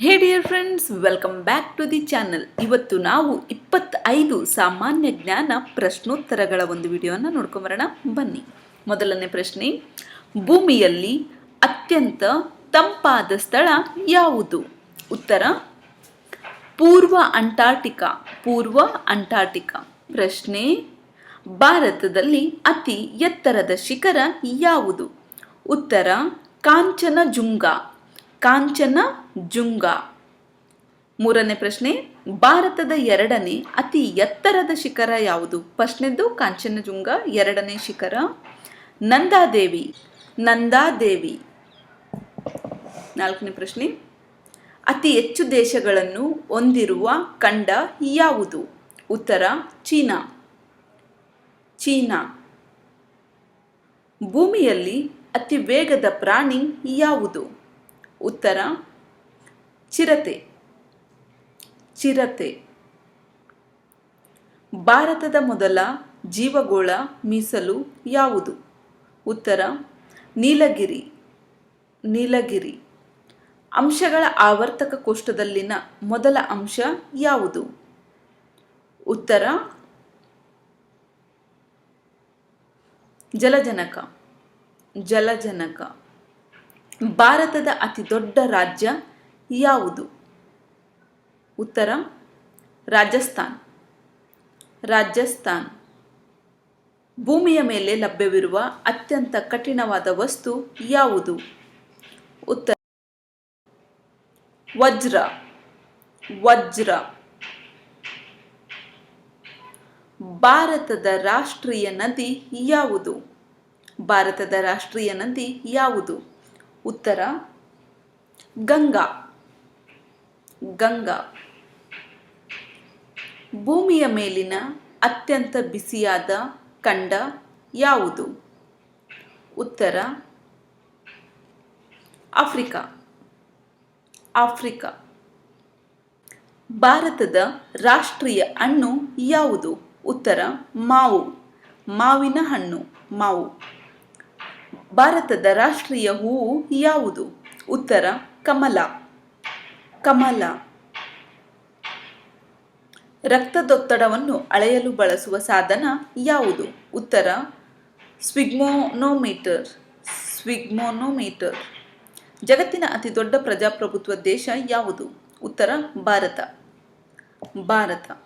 Hey dear friends welcome back to the channel ಇವತ್ತು ನಾವು ಇಪ್ಪತ್ತೈದು ಸಾಮಾನ್ಯ ಜ್ಞಾನ ಪ್ರಶ್ನೋತ್ತರಗಳ ಒಂದು ವಿಡಿಯೋನ ನೋಡ್ಕೊಂಬರೋಣ ಬನ್ನಿ. ಮೊದಲನೇ ಪ್ರಶ್ನೆ, ಭೂಮಿಯಲ್ಲಿ ಅತ್ಯಂತ ತಂಪಾದ ಸ್ಥಳ ಯಾವುದು? ಉತ್ತರ, ಪೂರ್ವ ಅಂಟಾರ್ಟಿಕಾ. ಪೂರ್ವ ಅಂಟಾರ್ಟಿಕಾ. ಪ್ರಶ್ನೆ, ಭಾರತದಲ್ಲಿ ಅತಿ ಎತ್ತರದ ಶಿಖರ ಯಾವುದು? ಉತ್ತರ, ಕಾಂಚನಜುಂಗ. ಕಾಂಚನಜುಂಗ ಮೂರನೇ ಪ್ರಶ್ನೆ, ಭಾರತದ ಎರಡನೇ ಅತಿ ಎತ್ತರದ ಶಿಖರ ಯಾವುದು? ಫಸ್ಟ್ನೇದು ಕಾಂಚನಜುಂಗ ಎರಡನೇ ಶಿಖರ. ನಂದಾದೇವಿ ನಂದಾದೇವಿ. ನಾಲ್ಕನೇ ಪ್ರಶ್ನೆ, ಅತಿ ಹೆಚ್ಚು ದೇಶಗಳನ್ನು ಹೊಂದಿರುವ ಖಂಡ ಯಾವುದು? ಉತ್ತರ, ಚೀನಾ. ಚೀನಾ. ಭೂಮಿಯಲ್ಲಿ ಅತಿ ವೇಗದ ಪ್ರಾಣಿ ಯಾವುದು? ಉತ್ತರ, ಚಿರತೆ. ಚಿರತೆ. ಭಾರತದ ಮೊದಲ ಜೀವಗೋಳ ಮೀಸಲು ಯಾವುದು? ಉತ್ತರ, ನೀಲಗಿರಿ. ನೀಲಗಿರಿ. ಅಂಶಗಳ ಆವರ್ತಕ ಕೋಷ್ಟದಲ್ಲಿನ ಮೊದಲ ಅಂಶ ಯಾವುದು? ಉತ್ತರ, ಜಲಜನಕ. ಜಲಜನಕ. ಭಾರತದ ಅತಿ ದೊಡ್ಡ ರಾಜ್ಯ ಯಾವುದು? ಉತ್ತರ, ರಾಜಸ್ಥಾನ್. ರಾಜಸ್ಥಾನ್. ಭೂಮಿಯ ಮೇಲೆ ಲಭ್ಯವಿರುವ ಅತ್ಯಂತ ಕಠಿಣವಾದ ವಸ್ತು ಯಾವುದು? ಉತ್ತರ, ವಜ್ರ. ವಜ್ರ. ಭಾರತದ ರಾಷ್ಟ್ರೀಯ ನದಿ ಯಾವುದು? ಭಾರತದ ರಾಷ್ಟ್ರೀಯ ನದಿ ಯಾವುದು? ಉತ್ತರ, ಗಂಗಾ. ಗಂಗಾ. ಭೂಮಿಯ ಮೇಲಿನ ಅತ್ಯಂತ ಬಿಸಿಯಾದ ಖಂಡ ಯಾವುದು? ಉತ್ತರ, ಆಫ್ರಿಕಾ. ಆಫ್ರಿಕಾ. ಭಾರತದ ರಾಷ್ಟ್ರೀಯ ಹಣ್ಣು ಯಾವುದು? ಉತ್ತರ, ಮಾವು. ಮಾವಿನ ಹಣ್ಣು, ಮಾವು. ಭಾರತದ ರಾಷ್ಟ್ರೀಯ ಹೂವು ಯಾವುದು? ಉತ್ತರ, ಕಮಲ. ಕಮಲ. ರಕ್ತದೊತ್ತಡವನ್ನು ಅಳೆಯಲು ಬಳಸುವ ಸಾಧನ ಯಾವುದು? ಉತ್ತರ, ಸ್ವಿಗ್ಮೋನೋಮೀಟರ್. ಸ್ವಿಗ್ಮೋನೋಮೀಟರ್. ಜಗತ್ತಿನ ಅತಿ ದೊಡ್ಡ ಪ್ರಜಾಪ್ರಭುತ್ವ ದೇಶ ಯಾವುದು? ಉತ್ತರ, ಭಾರತ. ಭಾರತ.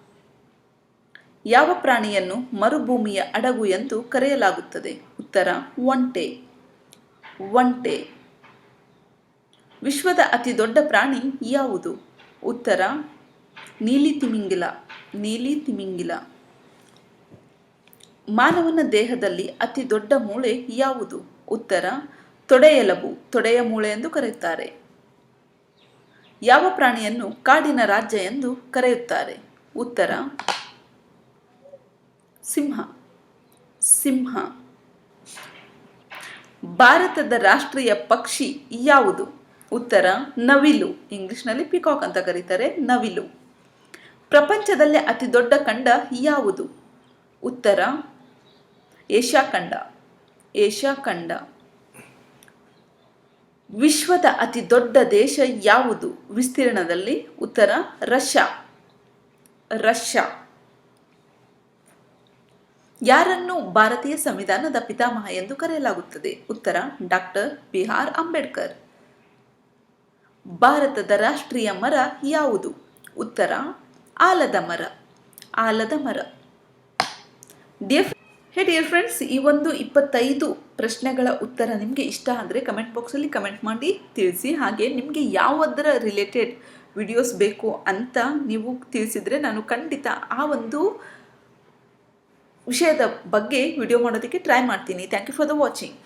ಯಾವ ಪ್ರಾಣಿಯನ್ನು ಮರುಭೂಮಿಯ ಅಡಗು ಎಂದು ಕರೆಯಲಾಗುತ್ತದೆ? ಉತ್ತರ ಒಂಟೆ ಒಂಟೆ ವಿಶ್ವದ ಅತಿ ದೊಡ್ಡ ಪ್ರಾಣಿ ಯಾವುದು? ಉತ್ತರ, ನೀಲಿ ತಿಮಿಂಗಿಲ ನೀಲಿ ತಿಮಿಂಗಿಲ. ಮಾನವನ ದೇಹದಲ್ಲಿ ಅತಿ ದೊಡ್ಡ ಮೂಳೆ ಯಾವುದು? ಉತ್ತರ ತೊಡೆಯಲಬು ತೊಡೆಯ ಮೂಳೆ ಎಂದು ಕರೆಯುತ್ತಾರೆ. ಯಾವ ಪ್ರಾಣಿಯನ್ನು ಕಾಡಿನ ರಾಜ್ಯ ಎಂದು ಕರೆಯುತ್ತಾರೆ? ಉತ್ತರ, ಸಿಂಹ. ಸಿಂಹ. ಭಾರತದ ರಾಷ್ಟ್ರೀಯ ಪಕ್ಷಿ ಯಾವುದು? ಉತ್ತರ, ನವಿಲು. ಇಂಗ್ಲಿಷ್ನಲ್ಲಿ ಪಿಕಾಕ್ ಅಂತ ಕರೀತಾರೆ, ನವಿಲು. ಪ್ರಪಂಚದಲ್ಲೇ ಅತಿ ದೊಡ್ಡ ಖಂಡ ಯಾವುದು? ಉತ್ತರ, ಏಷ್ಯಾ ಖಂಡ. ಏಷ್ಯಾ ಖಂಡ. ವಿಶ್ವದ ಅತಿ ದೊಡ್ಡ ದೇಶ ಯಾವುದು? ವಿಸ್ತೀರ್ಣದಲ್ಲಿ ಉತ್ತರ, ರಷ್ಯಾ. ರಷ್ಯಾ. ಯಾರನ್ನು ಭಾರತೀಯ ಸಂವಿಧಾನದ ಪಿತಾಮಹ ಎಂದು ಕರೆಯಲಾಗುತ್ತದೆ? ಉತ್ತರ, ಡಾಕ್ಟರ್ ಬಿ ಅಂಬೇಡ್ಕರ್. ಭಾರತದ ರಾಷ್ಟ್ರೀಯ ಮರ ಯಾವುದು? ಉತ್ತರ, ಆಲದ ಮರ. ಆಲದ ಮರ. ಡಿಯರ್ ಹೇ ಡಿಯರ್ ಫ್ರೆಂಡ್ಸ್ ಈ ಒಂದು ಇಪ್ಪತ್ತೈದು ಪ್ರಶ್ನೆಗಳ ಉತ್ತರ ನಿಮಗೆ ಇಷ್ಟ ಅಂದರೆ ಕಮೆಂಟ್ ಬಾಕ್ಸಲ್ಲಿ ಕಮೆಂಟ್ ಮಾಡಿ, ತಿಳಿಸಿ. ಹಾಗೆ ನಿಮಗೆ ಯಾವುದರ ರಿಲೇಟೆಡ್ ವಿಡಿಯೋಸ್ ಬೇಕು ಅಂತ ನೀವು ತಿಳಿಸಿದರೆ ನಾನು ಖಂಡಿತ ಆ ಒಂದು ವಿಷಯದ ಬಗ್ಗೆ ವಿಡಿಯೋ ಮಾಡೋದಕ್ಕೆ ಟ್ರೈ ಮಾಡ್ತೀನಿ. Thank you for the watching